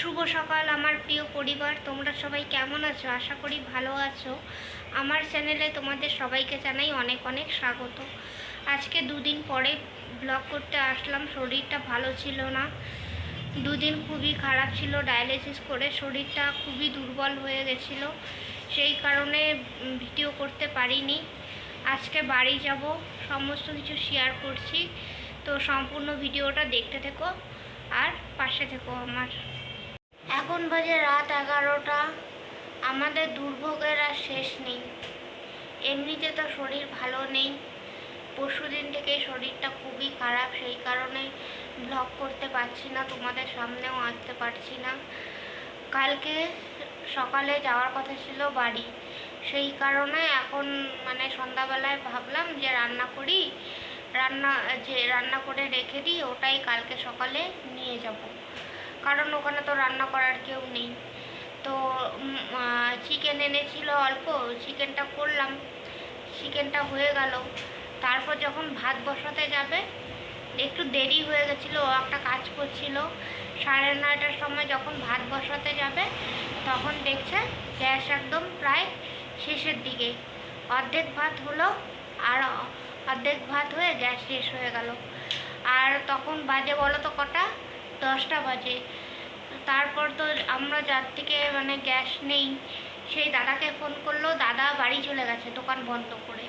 শুভ সকাল আমার প্রিয় পরিবার, তোমরা সবাই কেমন আছো? আশা করি ভালো আছো। আমার চ্যানেলে তোমাদের সবাইকে জানাই অনেক অনেক স্বাগত। আজকে দুদিন পরে ব্লগ করতে আসলাম, শরীরটা ভালো ছিল না। দুদিন খুবই খারাপ ছিল ডায়ালিসিস করে শরীরটা খুবই দুর্বল হয়ে গেছিল। সেই কারণে ভিডিও করতে পারিনি। আজকে বাড়ি যাব, সমস্ত কিছু শেয়ার করছি। তো সম্পূর্ণ ভিডিওটা দেখতে থেকো আর পাশে থেকো আমার। এখন বাজে রাত এগারোটা। আমাদের দুর্ভোগের আর শেষ নেই। এমনিতে তো শরীর ভালো নেই। পরশুদিন থেকে শরীরটা খুবই খারাপ, সেই কারণে ব্লগ করতে পারছি না, তোমাদের সামনেও আসতে পারছি না। কালকে সকালে যাওয়ার কথা ছিল বাড়ি। সেই কারণে এখন মানে সন্ধ্যাবেলায় ভাবলাম যে রান্না করি। রান্না, যে রান্না করে রেখে দিই, ওটাই কালকে সকালে নিয়ে যাব। কারণ ওখানে তো রান্না করার কেউ নেই। তো চিকেন এনেছিল অল্প চিকেনটা করলাম। চিকেনটা হয়ে গেল। তারপর যখন ভাত বসাতে যাবে, একটু দেরি হয়ে গেছিল, ও একটা কাজ করছিল। সাড়ে নয়টার সময় যখন ভাত বসাতে যাবে, তখন দেখছে গ্যাস একদম প্রায় শেষের দিকে। অর্ধেক ভাত হলো আর অর্ধেক ভাত হয়ে গ্যাস শেষ হয়ে গেল। আর তখন বাজে বলো তো কটা? দশটা বাজে। তারপর তো আমরা যার থেকে মানে গ্যাস নেই, সেই দাদাকে ফোন করল, দাদা বাড়ি চলে গেছে, দোকান বন্ধ করে।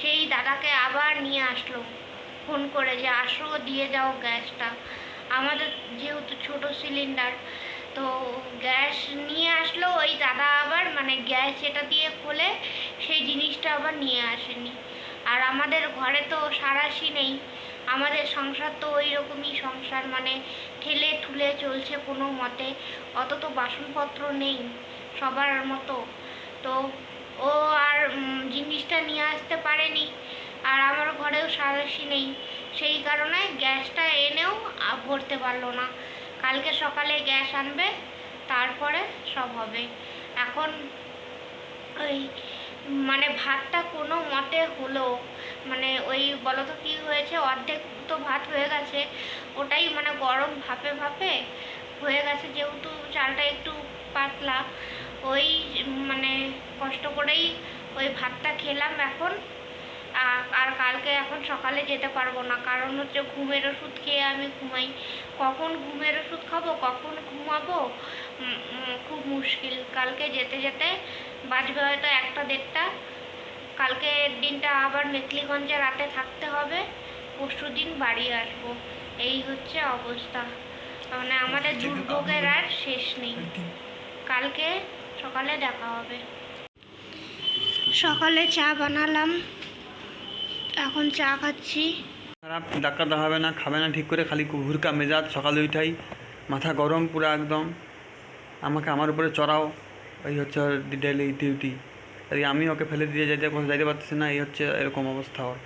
সেই দাদাকে আবার নিয়ে আসলো, ফোন করে যে আসো, দিয়ে যাও গ্যাসটা। আমাদের যেহেতু ছোট সিলিন্ডার, তো গ্যাস নিয়ে আসলো, ওই দাদা আবার মানে গ্যাস এটা দিয়ে খোলে, সেই জিনিসটা আবার নিয়ে আসেনি। আর আমাদের ঘরে তো সারাশি নেই, আমাদের সংসার তো ওই রকমই সংসার মানে ঠেলে ঠুলে চলছে কোনো মতে। অত তো বাসনপত্র নেই সবার মতো। তো ও আর জিনিসটা নিয়ে আসতে পারেনি। আর আমার ঘরেও সারাশি নেই। সেই কারণে গ্যাসটা এনেও ভরতে পারল না। কালকে সকালে গ্যাস আনবে, তারপরে সব হবে। এখন ওই মানে ভাতটা কোনো মতে হলো। মানে ওই বলো তো কী হয়েছে, অর্ধেক তো ভাত হয়ে গেছে। ওটাই মানে গরম ভাপে ভাপে হয়ে গেছে, যেহেতু চালটা একটু পাতলা। ওই মানে কষ্ট করেই ওই ভাতটা খেলাম এখন। আর কালকে এখন সকালে যেতে পারব না। কারণ হচ্ছে ঘুমের ওষুধ খেয়ে আমি ঘুমাই। কখন ঘুমের ওষুধ খাব, কখন ঘুমাবো? খুব মুশকিল। কালকে যেতে যেতে বাজবে হয়তো একটা দেড়টা। কালকে দিনটা আবার মেখলিগঞ্জে রাতে থাকতে হবে। পরশু দিন বাড়ি আসব। এই হচ্ছে অবস্থা। মানে আমাদের দুর্ভোগের আর শেষ নেই। কালকে? সকালে দেখা হবে। সকালে চা বানালাম। এখন চা খাচ্ছি। খারাপ ডাক্তার দেখাবে না খাবে না ঠিক করে খালি ঘুরকা মেজাজ সকালে উঠাই মাথা গরম পুরো একদম। আমাকে আমার উপরে চড়াও। এই হচ্ছে ডেলি ডিউটি এই আমি ওকে ফেলে দিয়ে কোথাও যাইতে পারতেছি না এই হচ্ছে এরকম অবস্থা ওর।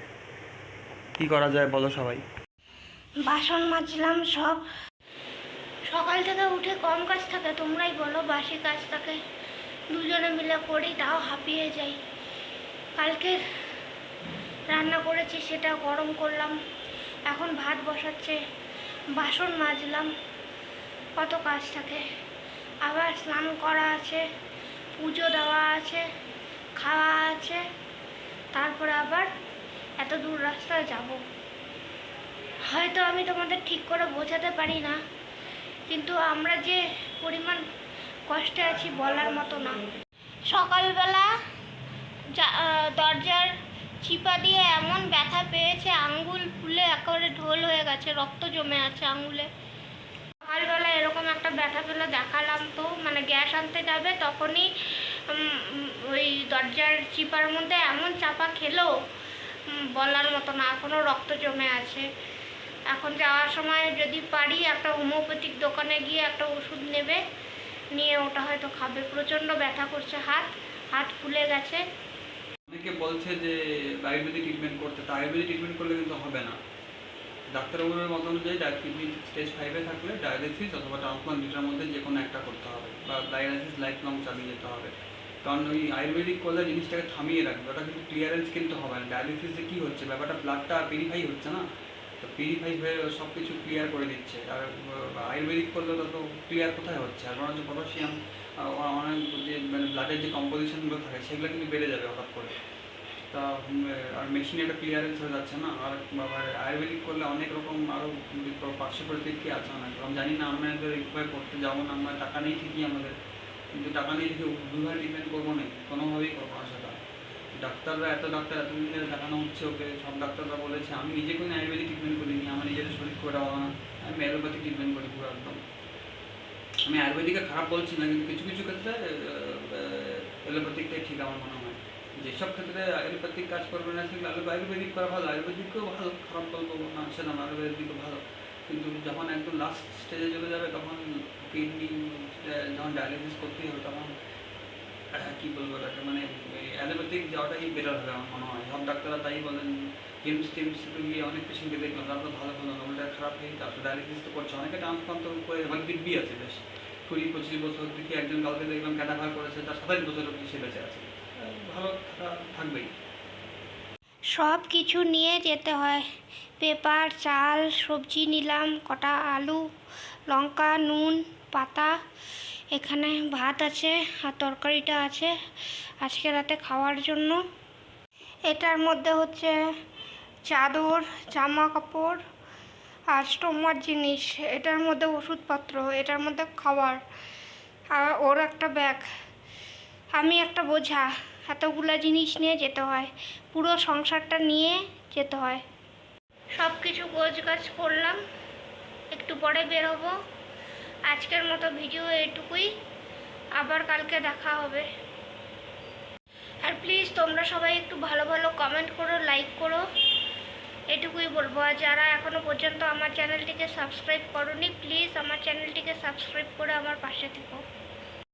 কী করা যায় বলো সবাই? বাসন মাজলাম সব। সকাল থেকে উঠে কম কাজ থাকে, তোমরাই বলো বাসি কাজ থাকে। দুজনে মিলে করি, তাও হাঁপিয়ে যাই। কালকে রান্না করেছি, সেটা গরম করলাম। এখন ভাত বসাচ্ছে, বাসন মাজলাম। কত কাজ থাকে। আবার স্নান করা আছে, পুজো দেওয়া আছে, খাওয়া আছে। তারপরে আবার এত দূর রাস্তায় যাব। হয়তো আমি তোমাদের ঠিক করে বোঝাতে পারি না, কিন্তু আমরা যে পরিমাণ কষ্টে আছি বলার মতো না। সকালবেলা দরজার চিপা দিয়ে এমন ব্যথা পেয়েছে, আঙ্গুল ফুলে একেবারে ঢোল হয়ে গেছে, রক্ত জমে আছে আঙ্গুলে। সকালবেলা এরকম একটা ব্যথা পেলে দেখালাম তো মানে গ্যাস আনতে যাবে তখনই ওই দরজার চিপার মধ্যে এমন চাপা খেলো বলার মতো না এখনও রক্ত জমে আছে। এখন যাওয়ার সময় যদি পারি, একটা হোমিওপ্যাথিক দোকানে গিয়ে একটা ওষুধ নেবে, নিয়ে ওটা হয়তো খাবে। প্রচণ্ড ব্যথা করছে হাত হাত ফুলে গেছে। অনেকে বলছে যে আয়ুর্বেদিক ট্রিটমেন্ট করতে। তা আয়ুর্বেদিক ট্রিটমেন্ট করলে কিন্তু হবে না। ডাক্তারবাবুর মত অনুযায়ী কিডনি স্টেজ ফাইভে থাকলে ডায়ালিসিস অথবা ট্রান্সপ্লান্ট দুটার মধ্যে যে কোনো একটা করতে হবে বা ডায়ালিসিস লাইফ লং চালিয়ে যেতে হবে। কারণ ওই আয়ুর্বেদিক করলে জিনিসটাকে থামিয়ে রাখবে, ওটা কিন্তু ক্লিয়ারেন্স কিন্তু হবে না। ডায়ালিসিসে কী হচ্ছে, ব্যাপারটা ব্লাডটা ভেরিফাই হচ্ছে না? তো পিউরিফাই হয়ে সব কিছু ক্লিয়ার করে দিচ্ছে। আর আয়ুর্বেদিক করলে তো ক্লিয়ার কোথায় হচ্ছে? আর বরঞ্চ পটাশিয়াম অনেক যে মানে ব্লাডের যে কম্পোজিশনগুলো থাকে, সেগুলো কিন্তু বেড়ে যাবে হঠাৎ করে। তা আর মেশিনে একটা ক্লিয়ারেন্স হয়ে যাচ্ছে না? আর আয়ুর্বেদিক করলে অনেক রকম আরও পার্শ্ব প্রতিক্রিয়া আছে অনেক। জানি না আমাদের এইভাবে করতে যাব না, আমরা টাকা নেই ঠিকই আমাদের। কিন্তু টাকা নিয়ে থেকে দুভাবে ট্রিটমেন্ট করব না, কোনোভাবেই করব না সেটা। ডাক্তাররা, এত ডাক্তার এতদিন ধরে দেখানো হচ্ছে ওকে, সব ডাক্তাররা বলেছে, আমি নিজে কোনো আয়ুর্বেদিক ট্রিটমেন্ট করিনি, আমার নিজের শরীর করে ভালো না, আমি অ্যালোপ্যাথিক ট্রিটমেন্ট করি পুরো একদম। আমি আয়ুর্বেদিকে খারাপ বলছি না, কিন্তু কিছু কিছু ক্ষেত্রে অ্যালোপ্যাথিকটাই ঠিক আমার মনে হয়। যেসব ক্ষেত্রে আয়ুর্বেদিক কাজ করবে না, সেগুলো আয়ুর্বেদিক করা ভালো, আয়ুর্বেদিকও ভালো, খারাপ বলব না সে না, আয়ুর্বেদিকও ভালো। কিন্তু যখন একদম লাস্ট স্টেজে চলে যাবে, তখন কিডনি যখন ডায়ালিসিস করতেই হবে, তখন কি বলব ওটাকে মানে অ্যালোপ্যাথিক যাওয়াটাই বেটার হবে আমার মনে হয়। সব ডাক্তাররা তাই বলেন কিমস টিমস গিয়ে অনেক পেশেন্টকে দেখলাম তো ভালো ভালো না খারাপ হয়ে তারপর ডায়ালিসিস তো করছে। অনেকে ট্রান্সপ্লান্ট করে মানে দিব্যি আছে বেশ। কুড়ি, পঁচিশ বছর থেকে একজন কালকে দেখলাম ক্যাটাফার করেছে, তার সাতাশ বছর অব্দি সে বেঁচে আছে। ভালো থাকা থাকবেই। সব কিছু নিয়ে যেতে হয়। পেপার, চাল, সবজি নিলাম, কটা আলু, লঙ্কা, নুন, পাতা, এখানে ভাত আছে আর তরকারিটা আছে আজকে রাতে খাওয়ার জন্য। এটার মধ্যে হচ্ছে চাদর জামা কাপড় আর স্টোমার জিনিস, এটার মধ্যে ওষুধপত্র, এটার মধ্যে খাবার, আর ওর একটা ব্যাগ। আমি একটা বোঝা এতগুলা জিনিস নিয়ে যেতে হয়। পুরো সংসারটা নিয়ে যেতে হয়। সব কিছু গোছ গাছ করলাম। একটু পরে বেরোবো আজকের মতো ভিডিও এটুকুই আবার কালকে দেখা হবে। আর প্লিজ তোমরা সবাই একটু ভালো ভালো কমেন্ট করো লাইক করো। এটুকুই বলব। আর যারা এখনও পর্যন্ত আমার চ্যানেলটিকে সাবস্ক্রাইব করোনি প্লিজ আমার চ্যানেলটিকে সাবস্ক্রাইব করে আমার পাশে থেকো।